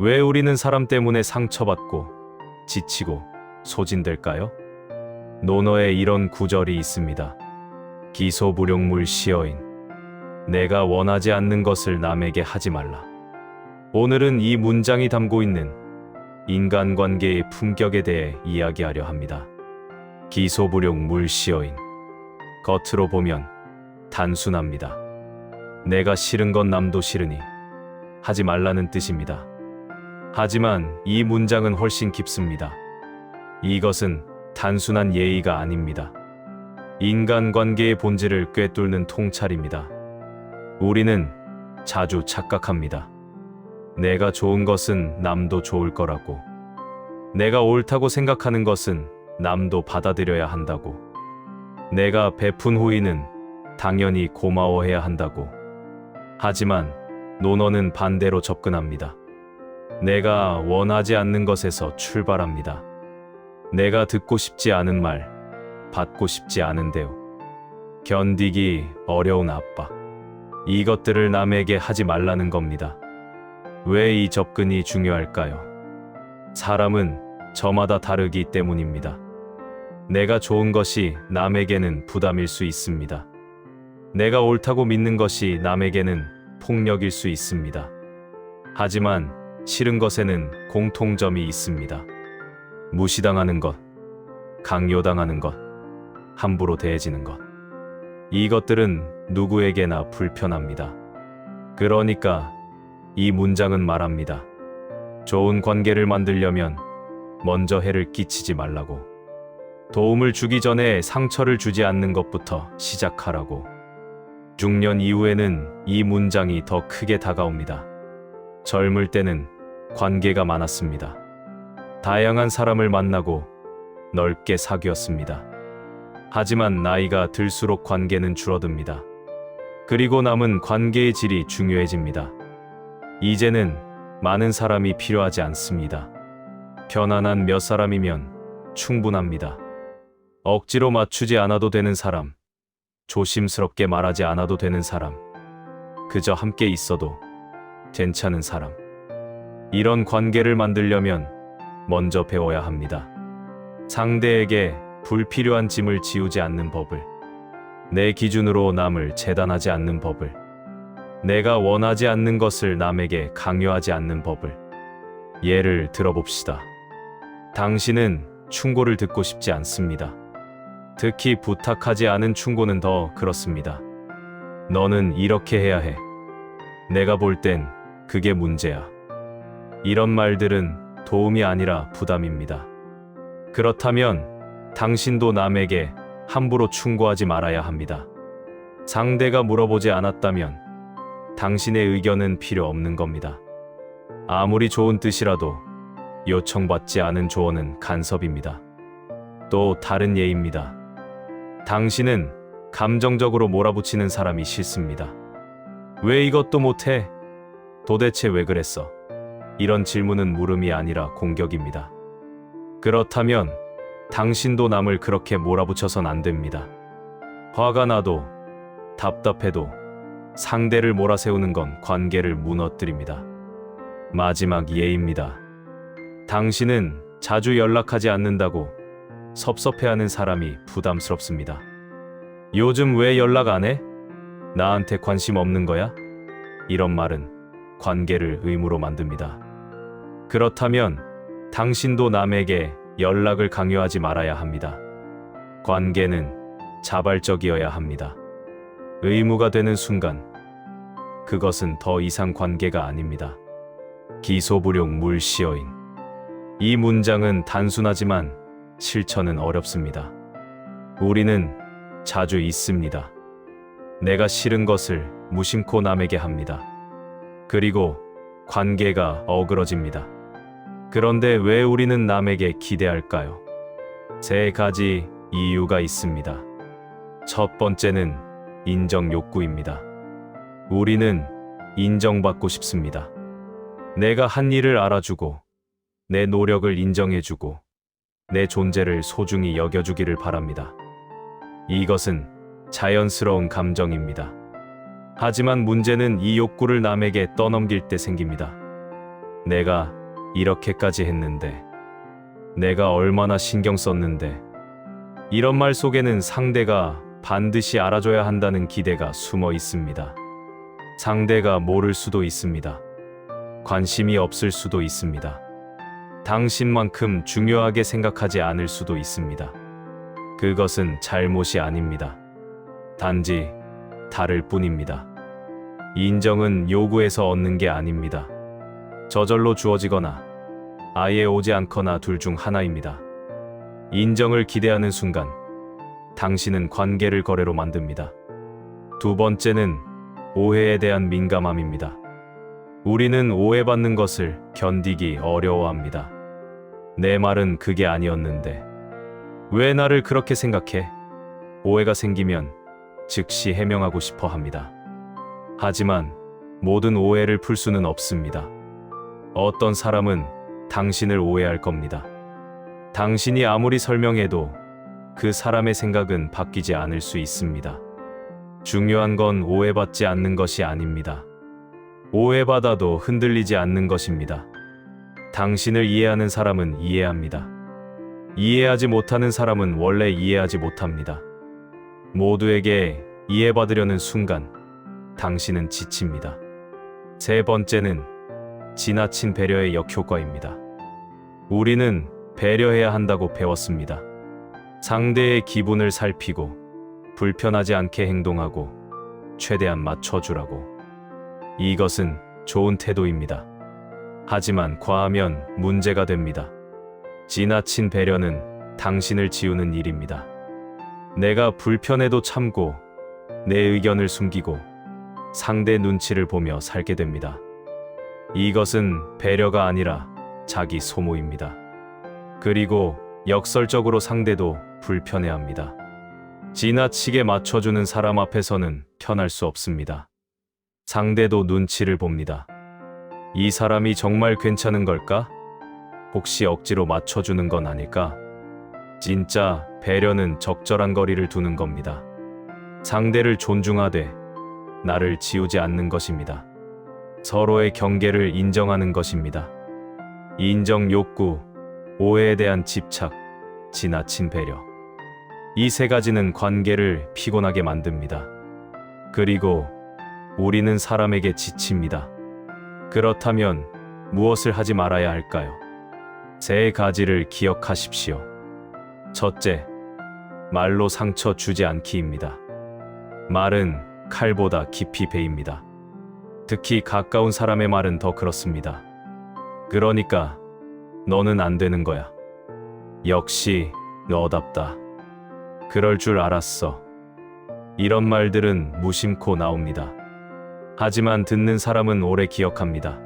왜 우리는 사람 때문에 상처받고 지치고 소진될까요? 논어에 이런 구절이 있습니다. 기소불용물 시어인. 내가 원하지 않는 것을 남에게 하지 말라. 오늘은 이 문장이 담고 있는 인간관계의 품격에 대해 이야기하려 합니다. 기소불용 물 시어인. 겉으로 보면 단순합니다. 내가 싫은 건 남도 싫으니 하지 말라는 뜻입니다. 하지만 이 문장은 훨씬 깊습니다. 이것은 단순한 예의가 아닙니다. 인간관계의 본질을 꿰뚫는 통찰입니다. 우리는 자주 착각합니다. 내가 좋은 것은 남도 좋을 거라고. 내가 옳다고 생각하는 것은 남도 받아들여야 한다고. 내가 베푼 후에는 당연히 고마워해야 한다고. 하지만 논어는 반대로 접근합니다. 내가 원하지 않는 것에서 출발합니다. 내가 듣고 싶지 않은 말, 받고 싶지 않은 대우, 견디기 어려운 압박. 이것들을 남에게 하지 말라는 겁니다. 왜 이 접근이 중요할까요? 사람은 저마다 다르기 때문입니다. 내가 좋은 것이 남에게는 부담일 수 있습니다. 내가 옳다고 믿는 것이 남에게는 폭력일 수 있습니다. 하지만 싫은 것에는 공통점이 있습니다. 무시당하는 것, 강요당하는 것, 함부로 대해지는 것. 이것들은 누구에게나 불편합니다. 그러니까 이 문장은 말합니다. 좋은 관계를 만들려면 먼저 해를 끼치지 말라고. 도움을 주기 전에 상처를 주지 않는 것부터 시작하라고. 중년 이후에는 이 문장이 더 크게 다가옵니다. 젊을 때는 관계가 많았습니다. 다양한 사람을 만나고 넓게 사귀었습니다. 하지만 나이가 들수록 관계는 줄어듭니다. 그리고 남은 관계의 질이 중요해집니다. 이제는 많은 사람이 필요하지 않습니다. 편안한 몇 사람이면 충분합니다. 억지로 맞추지 않아도 되는 사람, 조심스럽게 말하지 않아도 되는 사람, 그저 함께 있어도 괜찮은 사람. 이런 관계를 만들려면 먼저 배워야 합니다. 상대에게 불필요한 짐을 지우지 않는 법을, 내 기준으로 남을 재단하지 않는 법을, 내가 원하지 않는 것을 남에게 강요하지 않는 법을. 예를 들어봅시다. 당신은 충고를 듣고 싶지 않습니다. 특히 부탁하지 않은 충고는 더 그렇습니다. 너는 이렇게 해야 해. 내가 볼 땐 그게 문제야. 이런 말들은 도움이 아니라 부담입니다. 그렇다면 당신도 남에게 함부로 충고하지 말아야 합니다. 상대가 물어보지 않았다면 당신의 의견은 필요 없는 겁니다. 아무리 좋은 뜻이라도 요청받지 않은 조언은 간섭입니다. 또 다른 예입니다. 당신은 감정적으로 몰아붙이는 사람이 싫습니다. 왜 이것도 못해? 도대체 왜 그랬어? 이런 질문은 물음이 아니라 공격입니다. 그렇다면 당신도 남을 그렇게 몰아붙여선 안 됩니다. 화가 나도 답답해도 상대를 몰아세우는 건 관계를 무너뜨립니다. 마지막 예입니다. 당신은 자주 연락하지 않는다고 섭섭해하는 사람이 부담스럽습니다. 요즘 왜 연락 안 해? 나한테 관심 없는 거야? 이런 말은 관계를 의무로 만듭니다. 그렇다면 당신도 남에게 연락을 강요하지 말아야 합니다. 관계는 자발적이어야 합니다. 의무가 되는 순간 그것은 더 이상 관계가 아닙니다. 기소불용 물시어인 이 문장은 단순하지만 실천은 어렵습니다. 우리는 자주 있습니다. 내가 싫은 것을 무심코 남에게 합니다. 그리고 관계가 어그러집니다. 그런데 왜 우리는 남에게 기대할까요? 세 가지 이유가 있습니다. 첫 번째는 인정 욕구입니다. 우리는 인정받고 싶습니다. 내가 한 일을 알아주고, 내 노력을 인정해주고, 내 존재를 소중히 여겨주기를 바랍니다. 이것은 자연스러운 감정입니다. 하지만 문제는 이 욕구를 남에게 떠넘길 때 생깁니다. 내가 이렇게까지 했는데, 내가 얼마나 신경 썼는데, 이런 말 속에는 상대가 반드시 알아줘야 한다는 기대가 숨어 있습니다. 상대가 모를 수도 있습니다. 관심이 없을 수도 있습니다. 당신만큼 중요하게 생각하지 않을 수도 있습니다. 그것은 잘못이 아닙니다. 단지 다를 뿐입니다. 인정은 요구해서 얻는 게 아닙니다. 저절로 주어지거나 아예 오지 않거나 둘 중 하나입니다. 인정을 기대하는 순간 당신은 관계를 거래로 만듭니다. 두 번째는 오해에 대한 민감함입니다. 우리는 오해받는 것을 견디기 어려워합니다. 내 말은 그게 아니었는데 왜 나를 그렇게 생각해? 오해가 생기면 즉시 해명하고 싶어 합니다. 하지만 모든 오해를 풀 수는 없습니다. 어떤 사람은 당신을 오해할 겁니다. 당신이 아무리 설명해도 그 사람의 생각은 바뀌지 않을 수 있습니다. 중요한 건 오해받지 않는 것이 아닙니다. 오해받아도 흔들리지 않는 것입니다. 당신을 이해하는 사람은 이해합니다. 이해하지 못하는 사람은 원래 이해하지 못합니다. 모두에게 이해받으려는 순간 당신은 지칩니다. 세 번째는 지나친 배려의 역효과입니다. 우리는 배려해야 한다고 배웠습니다. 상대의 기분을 살피고 불편하지 않게 행동하고 최대한 맞춰주라고. 이것은 좋은 태도입니다. 하지만 과하면 문제가 됩니다. 지나친 배려는 당신을 지우는 일입니다. 내가 불편해도 참고 내 의견을 숨기고 상대 눈치를 보며 살게 됩니다. 이것은 배려가 아니라 자기 소모입니다. 그리고 역설적으로 상대도 불편해합니다. 지나치게 맞춰주는 사람 앞에서는 편할 수 없습니다. 상대도 눈치를 봅니다. 이 사람이 정말 괜찮은 걸까? 혹시 억지로 맞춰주는 건 아닐까? 진짜 배려는 적절한 거리를 두는 겁니다. 상대를 존중하되 나를 지우지 않는 것입니다. 서로의 경계를 인정하는 것입니다. 인정 욕구, 오해에 대한 집착, 지나친 배려. 이 세 가지는 관계를 피곤하게 만듭니다. 그리고 우리는 사람에게 지칩니다. 그렇다면 무엇을 하지 말아야 할까요? 세 가지를 기억하십시오. 첫째, 말로 상처 주지 않기입니다. 말은 칼보다 깊이 베입니다. 특히 가까운 사람의 말은 더 그렇습니다. 그러니까 너는 안 되는 거야. 역시 너답다. 그럴 줄 알았어. 이런 말들은 무심코 나옵니다. 하지만 듣는 사람은 오래 기억합니다.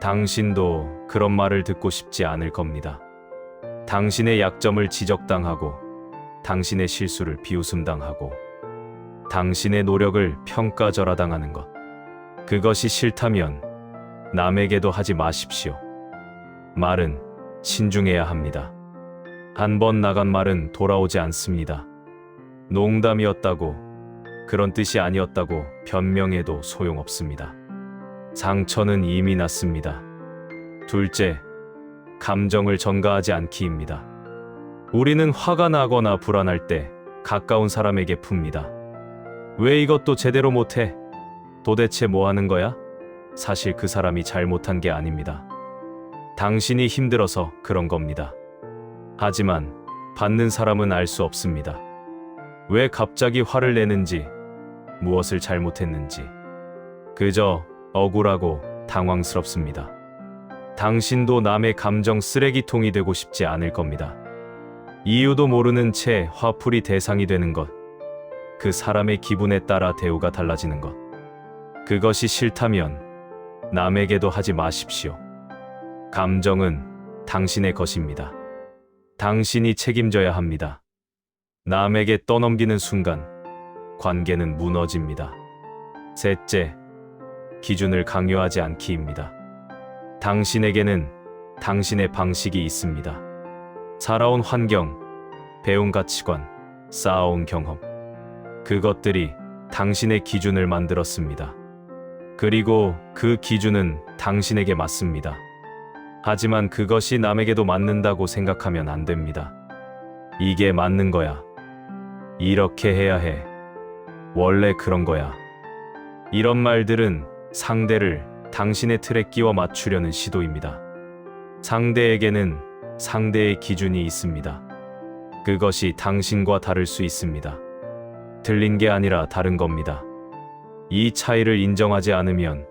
당신도 그런 말을 듣고 싶지 않을 겁니다. 당신의 약점을 지적당하고, 당신의 실수를 비웃음당하고, 당신의 노력을 평가절하당하는 것. 그것이 싫다면 남에게도 하지 마십시오. 말은 신중해야 합니다. 한 번 나간 말은 돌아오지 않습니다. 농담이었다고, 그런 뜻이 아니었다고 변명해도 소용없습니다. 상처는 이미 났습니다. 둘째, 감정을 전가하지 않기입니다. 우리는 화가 나거나 불안할 때 가까운 사람에게 풉니다. 왜 이것도 제대로 못해? 도대체 뭐 하는 거야? 사실 그 사람이 잘못한 게 아닙니다. 당신이 힘들어서 그런 겁니다. 하지만 받는 사람은 알 수 없습니다. 왜 갑자기 화를 내는지, 무엇을 잘못했는지. 그저 억울하고 당황스럽습니다. 당신도 남의 감정 쓰레기통이 되고 싶지 않을 겁니다. 이유도 모르는 채 화풀이 대상이 되는 것. 그 사람의 기분에 따라 대우가 달라지는 것. 그것이 싫다면 남에게도 하지 마십시오. 감정은 당신의 것입니다. 당신이 책임져야 합니다. 남에게 떠넘기는 순간 관계는 무너집니다. 셋째, 기준을 강요하지 않기입니다. 당신에게는 당신의 방식이 있습니다. 살아온 환경, 배운 가치관, 쌓아온 경험. 그것들이 당신의 기준을 만들었습니다. 그리고 그 기준은 당신에게 맞습니다. 하지만 그것이 남에게도 맞는다고 생각하면 안 됩니다. 이게 맞는 거야. 이렇게 해야 해. 원래 그런 거야. 이런 말들은 상대를 당신의 틀에 끼워 맞추려는 시도입니다. 상대에게는 상대의 기준이 있습니다. 그것이 당신과 다를 수 있습니다. 틀린 게 아니라 다른 겁니다. 이 차이를 인정하지 않으면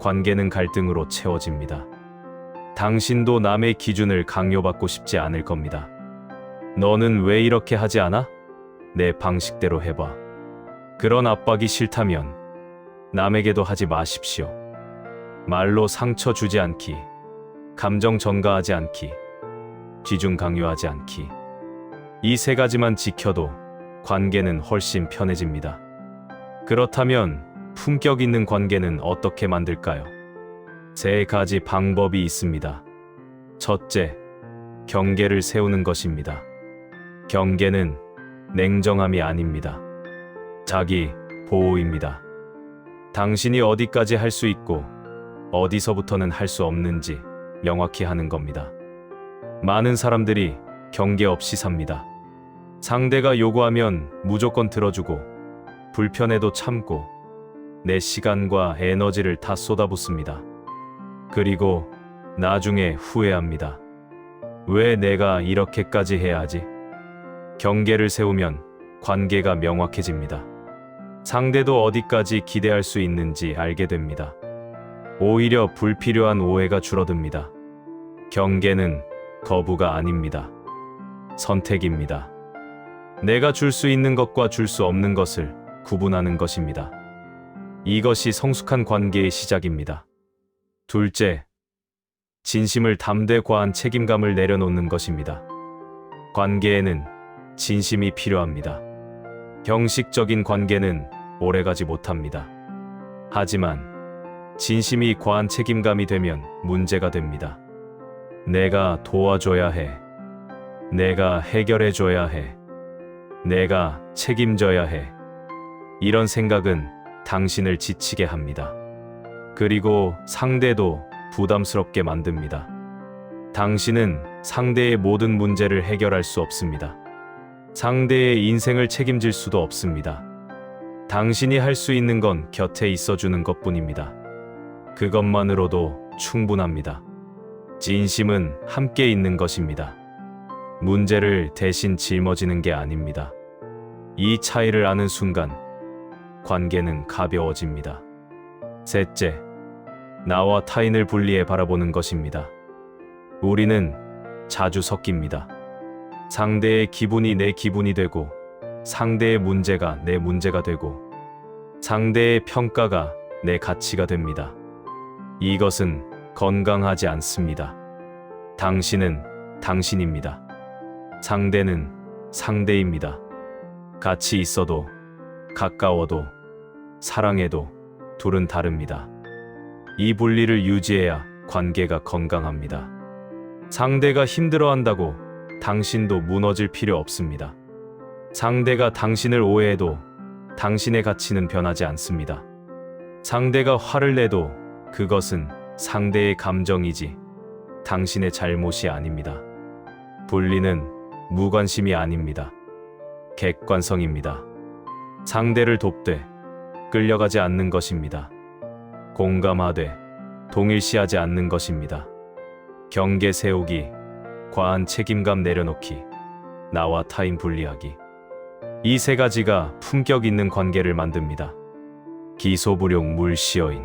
관계는 갈등으로 채워집니다. 당신도 남의 기준을 강요받고 싶지 않을 겁니다. 너는 왜 이렇게 하지 않아? 내 방식대로 해봐. 그런 압박이 싫다면 남에게도 하지 마십시오. 말로 상처 주지 않기, 감정 전가하지 않기, 지중 강요하지 않기. 이 세 가지만 지켜도 관계는 훨씬 편해집니다. 그렇다면 품격 있는 관계는 어떻게 만들까요? 세 가지 방법이 있습니다. 첫째, 경계를 세우는 것입니다. 경계는 냉정함이 아닙니다. 자기 보호입니다. 당신이 어디까지 할 수 있고 어디서부터는 할 수 없는지 명확히 하는 겁니다. 많은 사람들이 경계 없이 삽니다. 상대가 요구하면 무조건 들어주고 불편해도 참고 내 시간과 에너지를 다 쏟아붓습니다. 그리고 나중에 후회합니다. 왜 내가 이렇게까지 해야 하지? 경계를 세우면 관계가 명확해집니다. 상대도 어디까지 기대할 수 있는지 알게 됩니다. 오히려 불필요한 오해가 줄어듭니다. 경계는 거부가 아닙니다. 선택입니다. 내가 줄 수 있는 것과 줄 수 없는 것을 구분하는 것입니다. 이것이 성숙한 관계의 시작입니다. 둘째, 진심을 담되 과한 책임감을 내려놓는 것입니다. 관계에는 진심이 필요합니다. 형식적인 관계는 오래가지 못합니다. 하지만 진심이 과한 책임감이 되면 문제가 됩니다. 내가 도와줘야 해. 내가 해결해줘야 해. 내가 책임져야 해. 이런 생각은 당신을 지치게 합니다. 그리고 상대도 부담스럽게 만듭니다. 당신은 상대의 모든 문제를 해결할 수 없습니다. 상대의 인생을 책임질 수도 없습니다. 당신이 할 수 있는 건 곁에 있어주는 것 뿐입니다. 그것만으로도 충분합니다. 진심은 함께 있는 것입니다. 문제를 대신 짊어지는 게 아닙니다. 이 차이를 아는 순간 관계는 가벼워집니다. 셋째, 나와 타인을 분리해 바라보는 것입니다. 우리는 자주 섞입니다. 상대의 기분이 내 기분이 되고, 상대의 문제가 내 문제가 되고, 상대의 평가가 내 가치가 됩니다. 이것은 건강하지 않습니다. 당신은 당신입니다. 상대는 상대입니다. 같이 있어도, 가까워도, 사랑해도 둘은 다릅니다. 이 분리를 유지해야 관계가 건강합니다. 상대가 힘들어한다고 당신도 무너질 필요 없습니다. 상대가 당신을 오해해도 당신의 가치는 변하지 않습니다. 상대가 화를 내도 그것은 상대의 감정이지 당신의 잘못이 아닙니다. 분리는 무관심이 아닙니다. 객관성입니다. 상대를 돕되 끌려가지 않는 것입니다. 공감하되 동일시하지 않는 것입니다. 경계 세우기, 과한 책임감 내려놓기, 나와 타인 분리하기. 이 세 가지가 품격 있는 관계를 만듭니다. 기소불용 물시어인.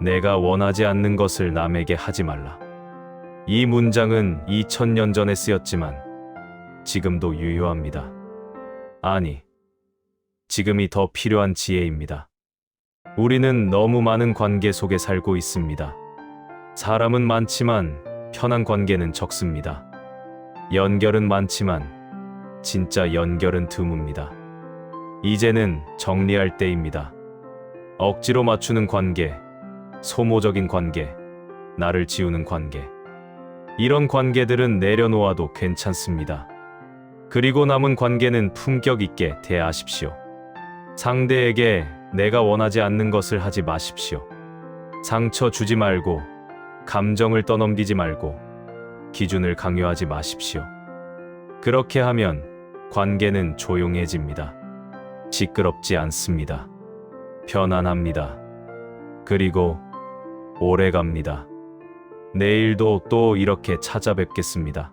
내가 원하지 않는 것을 남에게 하지 말라. 이 문장은 2000년 전에 쓰였지만 지금도 유효합니다. 아니, 지금이 더 필요한 지혜입니다. 우리는 너무 많은 관계 속에 살고 있습니다. 사람은 많지만 편한 관계는 적습니다. 연결은 많지만 진짜 연결은 드뭅니다. 이제는 정리할 때입니다. 억지로 맞추는 관계, 소모적인 관계, 나를 지우는 관계. 이런 관계들은 내려놓아도 괜찮습니다. 그리고 남은 관계는 품격 있게 대하십시오. 상대에게 내가 원하지 않는 것을 하지 마십시오. 상처 주지 말고 감정을 떠넘기지 말고 기준을 강요하지 마십시오. 그렇게 하면 관계는 조용해집니다. 시끄럽지 않습니다. 편안합니다. 그리고 오래 갑니다. 내일도 또 이렇게 찾아뵙겠습니다.